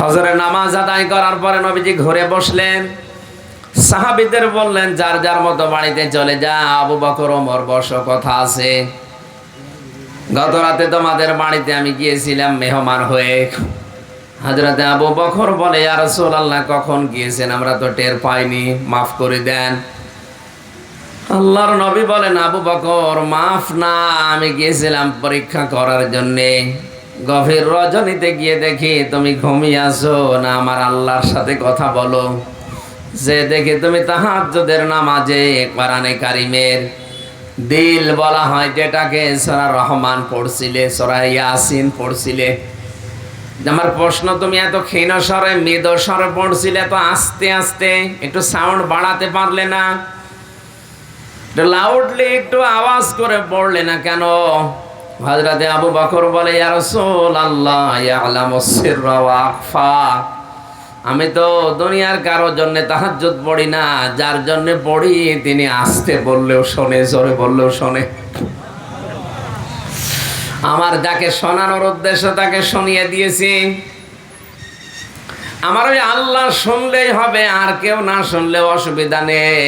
ফজরের নামাজ আদায় করার পরে নবীজি ঘুরে বসলেন। সাহাবিদের বললেন, যার যার মতো বাড়িতে চলে যা, আবু বকর, ওমর, বস, কথা আছে। গত রাতে তোমাদের বাড়িতে আমি গিয়েছিলাম মেহমান হয়ে। হাজরাতে আবু বকর বলে আর আল্লাহ কখন গিয়েছেন? আমরা তো টের পাইনি, মাফ করে দেন। আল্লাহর নবী বলেন, আবু বকর, মাফ না, আমি গিয়েছিলাম পরীক্ষা করার জন্যে। গভীর রজনীতে গিয়ে দেখি তুমি ঘুমিয়ে আসো না, আমার আল্লাহর সাথে কথা বলো। যে দেখে তুমি তাহাজ্জুদের নামাজে, কোরআনে কারিমের দিল বলা হয়, যেটাকে সরা রহমান পড়ছিলে, সরা ইয়াসিন পড়ছিলে। আমার প্রশ্ন, তুমি এত ক্ষীণ স্বরে, মৃদ স্বরে পড়ছিলে, তো আস্তে আস্তে একটু সাউন্ড বাড়াতে পারলে না? লাউডলি একটু আওয়াজ করে পড়লে না কেন? হজরতে আবু বকর বলে আমি তো দুনিয়ার কারও জন্য তাহাজ্জুদ পড়ি না, যার জন্য পড়ি, তিনি আস্তে বললেও শোনে, জোরে বললেও শোনে। আমার যাকে শোনানোর উদ্দেশ্য তাকে শুনিয়ে দিয়েছি। আমার ওই আল্লাহ শুনলেই হবে, আর কেউ না শুনলেও অসুবিধা নেই।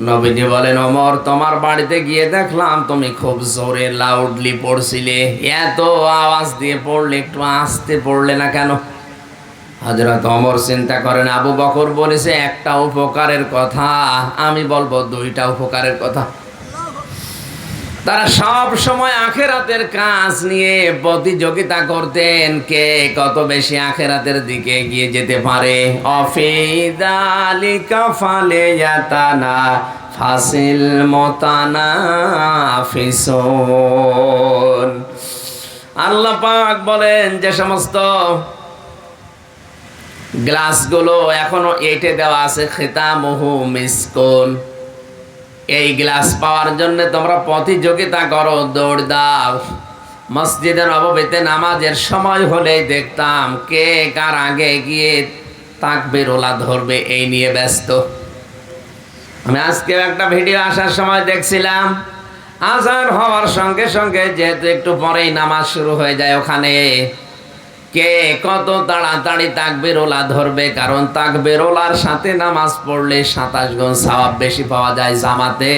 নবীজি বলেন অমর তোমার বাড়িতে গিয়ে দেখলাম তুমি খুব জোরে লাউডলি পড়ছিলে। এত আওয়াজ দিয়ে পড়লে, একটু আসতে পড়লে না কেন? হজরত অমর চিন্তা করেন, আবু বকর বলেছে, একটা উপকারের কথা। আমি বলব, দুইটা উপকারের কথা। তারা সব সময় আখেরাতের কাজ নিয়ে প্রতিযোগিতা করতেন। কে কত বেশি আখেরাতের দিকে এগিয়ে যেতে পারে? অফিদালিকা ফালে ফাসিল মতানা ফিসন। আল্লাহ পাক বলেন যে সমস্ত গ্লাসগুলো এখনও এটে দেওয়া আছে খেতা মহু মিসকন। এই গ্লাস পাওয়ার জন্য তোমরা প্রতিযোগিতা করো, দৌড় দাও। মসজিদের অববেতে নামাজের সময় হলেই দেখতাম কে কার আগে গিয়ে তাকবির ওলা ধরবে, এই নিয়ে ব্যস্ত। আমি আজকে একটা ভিডিও আসার সময় দেখছিলাম, আজান হওয়ার সঙ্গে সঙ্গে যেহেতু একটু পরেই নামাজ শুরু হয়ে যায় ওখানে। কে কত তাড়াতাড়ি তাকবির ওলা ধরবে? কারণ তাকবির ওলার সাথে নামাজ পড়লে সাতাশ গুণ সওয়াব বেশি পাওয়া যায় জামাতে।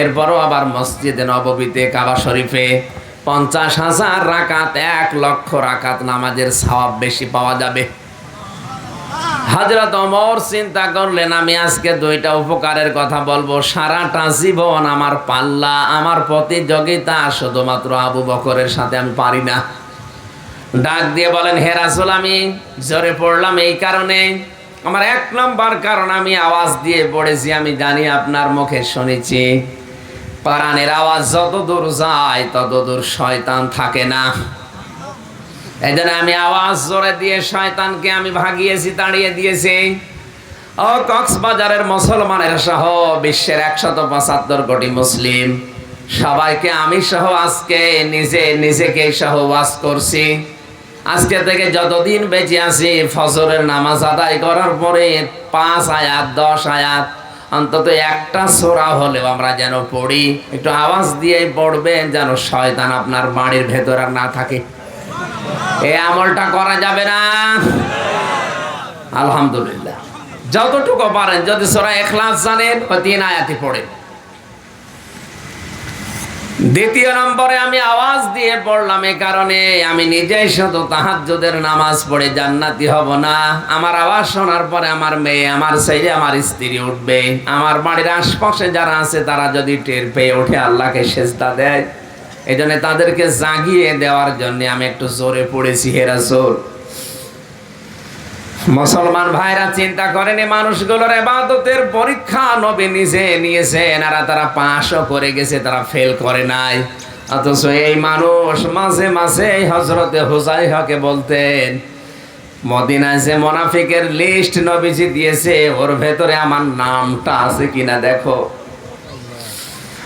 এরপরও আবার মসজিদে নববীতে কাবা শরীফে পঞ্চাশ হাজার রাকাত, এক লক্ষ রাকাত নামাজের সওয়াব বেশি পাওয়া যাবে। হজরত অমর চিন্তা করলেন, আমি আজকে দুইটা উপকারের কথা বলব। সারাটা জীবন আমার পাল্লা, আমার প্রতিযোগিতা, শুধুমাত্র আবু বকরের সাথে আমি পারি না। ডাক দিয়ে বলেন, হে রাসূল, আমি জোরে পড়লাম এই কারণে। আমার এক নম্বর কারণ, আমি আওয়াজ দিয়ে পড়েছি, আমি জানি আপনার মুখে শুনেছি। পারানের আওয়াজ যত দূর যায়, তত দূর শয়তান থাকে না। এই জন্য আমি আওয়াজ জোরে দিয়ে শয়তানকে আমি ভাগিয়েছি, তাড়িয়ে দিয়েছি। ও কক্সবাজারের মুসলমানের সহ বিশ্বের একশত পঁচাত্তর কোটি মুসলিম। সবাইকে আমি সহ আজকে নিজে নিজেকে সহ ওয়াজ করছি। আজকে থেকে যতদিন বেঁচে আছি, ফজরের নামাজ আদায় করার পরে পাঁচ আয়াত, দশ আয়াত, অন্তত একটা সোরা হলেও আমরা যেন পড়ি। একটু আওয়াজ দিয়ে পড়বেন যেন শয়তান আপনার বাড়ির ভেতর আর না থাকে। এই আমলটা করা যাবে না। আলহামদুলিল্লাহ। যতটুকু পারেন, যদি সোরা এখলাস জানেন তিন আয়াতি পড়েন। দ্বিতীয় নম্বরে আমি আওয়াজ দিয়ে পড়লাম এ কারণে আমি নিজেই শত তাহাজ্জুদের নামাজ পড়ে জান্নাতি হব না। আমার আওয়াজ শোনার পরে আমার মেয়ে, আমার ছেলে, আমার স্ত্রী উঠবে। আমার বাড়ির আশপাশে যারা আছে, তারা যদি টের পেয়ে ওঠে, আল্লাহকে সেজদা দেয়। এই জন্য তাদেরকে জাগিয়ে দেওয়ার জন্য আমি একটু জোরে পড়েছি হেরাজোর মুসলমান ভাইরা চিন্তা করেন মানুষগুলোর এবাদতের পরীক্ষা নবী নিজে নিয়েছেন, আর তারা পাশও করে গেছে, তারা ফেল করে নাই। অথচ এই মানুষ মাঝে মাঝে হজরতে হুজাইহাকে বলতেন, মদিনায় যে মোনাফিকের লিস্ট নবীজি দিয়েছে, ওর ভেতরে আমার নামটা আছে কিনা দেখো।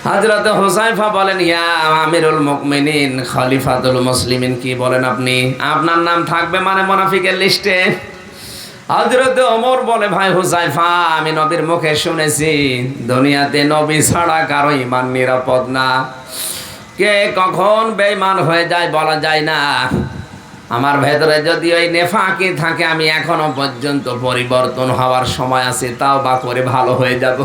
হজরত হোসাইফা বলেন, ইয়া আমিরুল মুকমিনিন খলিফাতুল মুসলিমিন, কি বলেন আপনি? আপনার নাম থাকবে মানে মোনাফিকের লিস্টে হজরত ওমর বলে, ভাই হুসাইফা আমি নবীর মুখে শুনেছি, দুনিয়াতে নবী ছাড়া কারও ইমান নিরাপদ না। কে কখন বেঈমান হয়ে যায় বলা যায় না। আমার ভেতরে যদি ওই নেফাকি থাকে, আমি এখনও পর্যন্ত পরিবর্তন হওয়ার সময় আছে, তাও বা করে ভালো হয়ে যাব।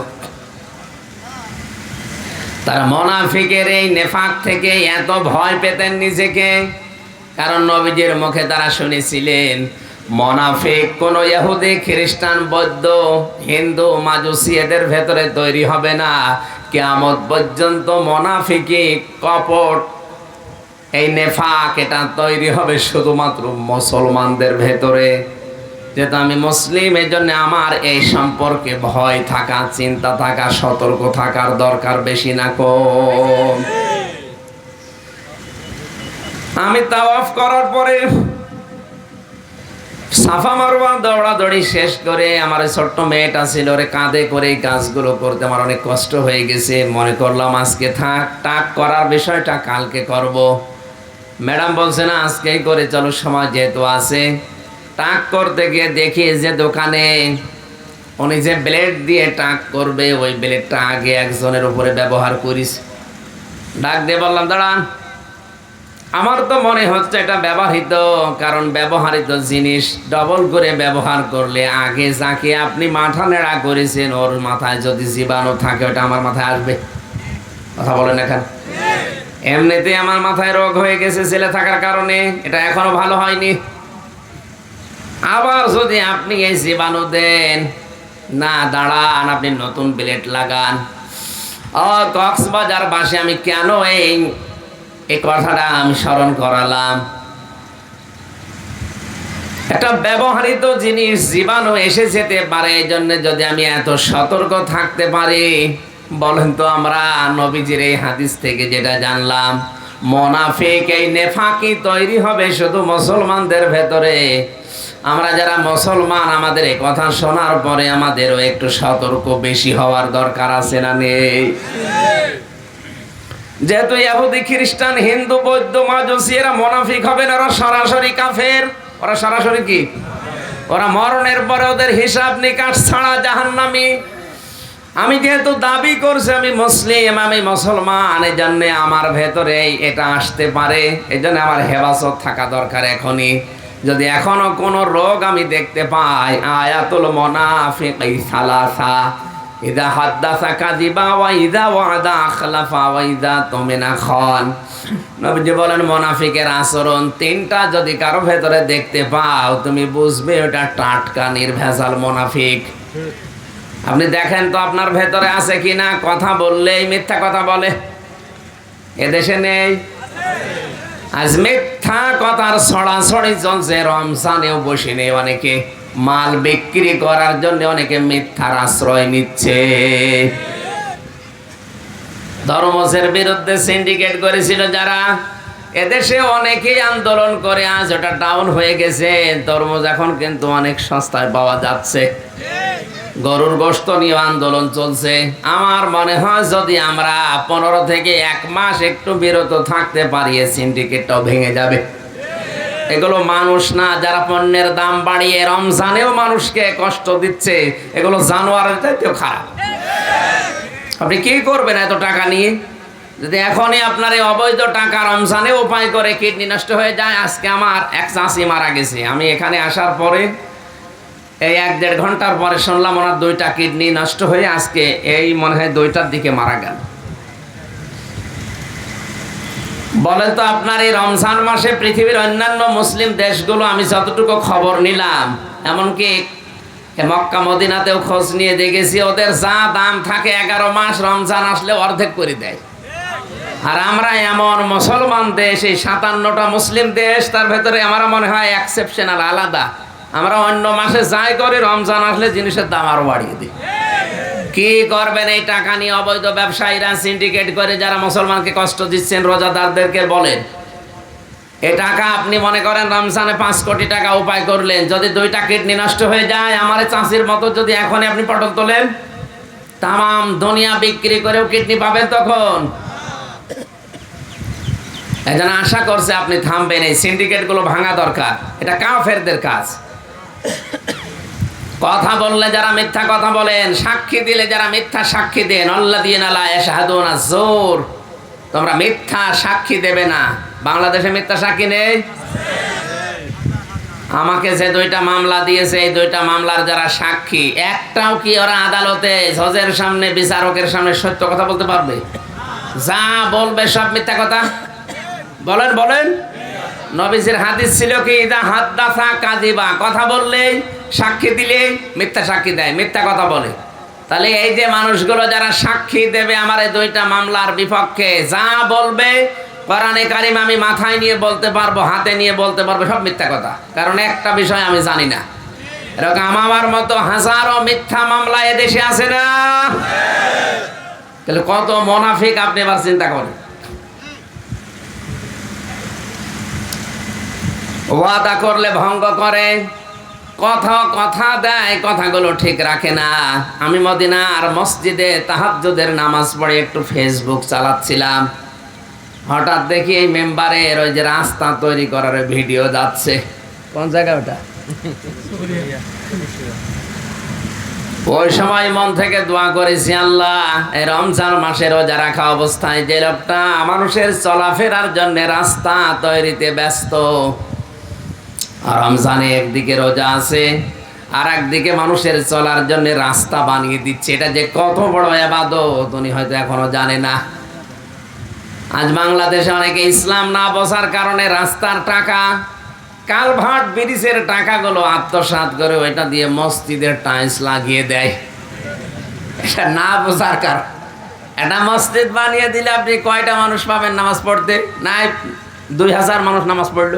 তার মনাফিকের এই নেফাক থেকে এত ভয় পেতেন নিজেকে, কারণ নবীজির মুখে তারা শুনেছিলেন মনাফিক, কোন ইহুদি, খ্রিস্টান, বৌদ্ধ, হিন্দু, মাজুসি এদের ভেতরে তৈরি হবে না। কেয়ামত পর্যন্ত মনাফিকি কপট, এই নেফাক এটা তৈরি হবে শুধুমাত্র মুসলমানদের ভেতরে। যেহেতু আমি মুসলিম এই জন্য আমার এই সম্পর্কে ভয় থাকা, চিন্তা থাকা, সতর্ক থাকার দরকার বেশি না কম। আমি তাওয়াফ করার পরে সাফা মারওয়া দৌড়াদৌড়ি শেষ করে আমার ছোট্ট মেয়েটা ছিল ওরে কাঁধে করে এই কাজগুলো করতে আমার অনেক কষ্ট হয়ে গেছে। মনে করলাম আজকে থাক, টাক করার বিষয়টা কালকে করব। ম্যাডাম বলছে, না, আজকেই করে চলো, সময় যেহেতু আছে। টাক করতে গিয়ে দেখি যে দোকানে উনি যে ব্লেড দিয়ে টাক করবে, ওই ব্লেডটা আগে একজনের উপরে ব্যবহার করিস। ডাক দিয়ে বললাম, দাঁড়ান। আমার তো মনে হচ্ছে এটা ব্যবহৃত, কারণ ব্যবহৃত জিনিস ডবল করে ব্যবহার করলে আগে যাকে আপনি মাথা নেড়া করেছেন, ওর মাথায় যদি জীবাণু থাকে, ওটা আমার মাথায় আসবে। কথা বলেন এখন এমনিতে আমার মাথায় রোগ হয়ে গেছে ছেলে থাকার কারণে এটা এখনও ভালো হয়নি। আবার যদি আপনি এই জীবাণু দেন, না দাঁড়ান, আপনি নতুন প্লেট লাগান। ও কক্সবাজার বাসে আমি কেন এই এই কথাটা আমি স্মরণ করালাম। একটা ব্যবহৃত জিনিস জীবাণু এসে যেতে পারে, এই জন্য যদি আমি এত সতর্ক থাকতে পারি, বলেন তো আমরা নবীজির এই হাদিস থেকে যেটা জানলাম, মোনাফিক এই নেফাকি তৈরি হবে শুধু মুসলমানদের ভেতরে। আমরা যারা মুসলমান, আমাদের এই কথা শোনার পরে আমাদেরও একটু সতর্ক বেশি হওয়ার দরকার আছে না নেই? যেহেতু ইহুদি খ্রিস্টান, হিন্দু, বৌদ্ধ, মাজুসি, এরা মোনাফিক হবে না, ওরা সরাসরি কাফের। ওরা সরাসরি কি? ওরা মরণের পরে ওদের হিসাব নিকাশ ছাড়া জাহান্নামি। আমি যেহেতু দাবি করছি, আমি মুসলিম, আমি মুসলমান এই জন্য আমার ভেতরে এটা আসতে পারে। এই জন্য আমার হেফাজত থাকা দরকার এখনই। যদি এখনও কোনো রোগ আমি দেখতে পাই, আয়াতুল মোনাফিক সালাসা। নবীজি বলেন, মুনাফিকের আচরণ তিনটা যদি কারও ভেতরে দেখতে পাও, তুমি বুঝবে ওটা টাটকা, নির্ভেজাল মুনাফিক। আপনি দেখেন তো আপনার ভেতরে আছে কিনা, কথা বললেই মিথ্যা কথা বলে। এদেশে নেই। আজ মিথ্যা কথার ছড়াছড়ি চলছে, রমজানেও বসে নেই অনেকে। মাল বিক্রি করার জন্য অনেকে মিথ্যার আশ্রয় নিচ্ছে। ধর্মসের বিরুদ্ধে সিন্ডিকেট করেছিল যারা, এদেশে অনেকেই আন্দোলন করে, আজ ওটা ডাউন হয়ে গেছে। তরমুজ এখন কিন্তু অনেক সস্তায় পাওয়া যাচ্ছে। গরুর গোস্ত নিয়ে আন্দোলন চলছে। আমার মনে হয় যদি আমরা পনেরো থেকে এক মাস একটু বিরত থাকতে পারি সিন্ডিকেটটাও ভেঙে যাবে। এগুলো মানুষ না, যারা পণ্যের দাম বাড়িয়ে রমজানেও মানুষকে কষ্ট দিচ্ছে, এগুলো জানোয়ারের চাইতেও খারাপ। আপনি কি করবেন এত টাকা নিয়ে? যদি এখনই আপনার এই অবৈধ টাকা রমজানে উপায় করে কিডনি নষ্ট হয়ে যায়, আজকে আমার এক চাষি মারা গেছে। আমি এখানে আসার পরে, এই এক দেড় ঘণ্টার পরে শুনলাম ওনার দুইটা কিডনি নষ্ট হয়ে আজকে এই মনে হয় দুইটার দিকে মারা গেল। বলেন তো আপনার এই রমজান মাসে পৃথিবীর অন্যান্য মুসলিম দেশগুলো আমি যতটুকু খবর নিলাম, এমনকি মক্কা, মদিনাতেও খোঁজ নিয়ে দেখেছি, ওদের যা দাম থাকে এগারো মাস রমজান আসলে অর্ধেক করে দেয়। আর আমরা এমন মুসলমান দেশ, এই সাতান্নটা মুসলিম দেশ, তার ভেতরে আমার মনে হয় এক্সেপশনাল আলাদা। আমরা অন্য মাসে যাই করি, রমজান আসলে জিনিসের দাম আরও বাড়িয়ে দিই। কি করবেন এই টাকা নিয়ে অবৈধ ব্যবসায়ীরা সিন্ডিকেট করে যারা মুসলমানকে কষ্ট দিচ্ছেন, রোজাদারদেরকে বলেন। এ টাকা আপনি মনে করেন রমজানে পাঁচ কোটি টাকা উপায় করলেন, যদি দুইটা কিডনি নষ্ট হয়ে যায়, আমার চাষির মতো যদি এখনই আপনি পটল তোলেন তাম দুনিয়া বিক্রি করেও কিডনি পাবেন তখন। এজন্য আশা করছে আপনি থামবেন, এই সিন্ডিকেটগুলো ভাঙা দরকার। এটা কাফেরদের কাজ। কথা বললে যারা মিথ্যা কথা বলেন, সাক্ষী দিলে যারা মিথ্যা সাক্ষী দেন আল্লাহ দিয়ে নালা এসাহাদুনা জোর তোমরা মিথ্যা সাক্ষী দেবে না। বাংলাদেশে মিথ্যা সাক্ষী নেই? আমাকে যে দুইটা মামলা দিয়েছে, এই দুইটা মামলার যারা সাক্ষী, একটাও কি ওরা আদালতে জজের সামনে, বিচারকের সামনে সত্য কথা বলতে পারবে? যা বলবে সব মিথ্যা কথা। বলেন বলেন। নবীজির হাদিস ছিল কি, ইদা হাদ্দাসা কাজিবা কথা বললেই সাক্ষী দিলেই মিথ্যা সাক্ষী দেয়, মিথ্যা কথা বলে। তাহলে এই যে মানুষগুলো যারা সাক্ষী দেবে আমার এই দুইটা মামলার বিপক্ষে, যা বলবে কোরআনে কারিম আমি মাথায় নিয়ে বলতে পারব, হাতে নিয়ে বলতে পারব, সব মিথ্যা কথা। কারণ একটা বিষয় আমি জানি না। এরকম আমার মতো হাজারো মিথ্যা মামলা এদেশে আছে না? তাহলে কত মোনাফিক আপনি এবার চিন্তা করেন। ওয়াদা করলে ভঙ্গ করে। কথা কথা দেয়, কথাগুলো ঠিক রাখে না। আমি মদিনার মসজিদে তাহাজ্জুদের নামাজ পড়ে একটু ফেসবুক চালাচ্ছিলাম। হঠাৎ দেখি এই মেম্বারের ওই যে রাস্তা তৈরি করার ভিডিও যাচ্ছে। কোন জায়গায় ওটা? ওই সময় মন থেকে দোয়া করেছি, আল্লাহ, এই রমজান মাসে রোজা রাখা অবস্থায় যে লোকটা মানুষের চলাফেরার জন্য রাস্তা তৈরিতে ব্যস্ত। রমজানে একদিকে রোজা আছে আর একদিকে মানুষের চলার জন্য রাস্তা বানিয়ে দিচ্ছে। এটা যে কত বড় এবাদত উনি হয়তো এখনও জানে না। আজ বাংলাদেশে অনেকে ইসলাম না বসার কারণে রাস্তার টাকা, কালভার্ট ব্রিজের টাকাগুলো আত্মসাৎ করে ওইটা দিয়ে মসজিদের টাইলস লাগিয়ে দেয়। এটা না বোঝার কারণ। একটা মসজিদ বানিয়ে দিলে আপনি কয়টা মানুষ পাবেন নামাজ পড়তে? নাই, দুই হাজার মানুষ নামাজ পড়ল।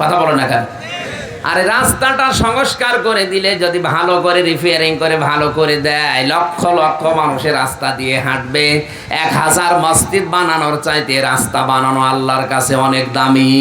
কথা বলো না কেন? আরে রাস্তাটা সংস্কার করে দিলে যদি ভালো করে রিপেয়ারিং করে ভালো করে দেয়, লক্ষ লক্ষ মানুষের রাস্তা দিয়ে হাঁটবে। এক হাজার মসজিদ বানানোর চাইতে রাস্তা বানানো আল্লাহর কাছে অনেক দামি।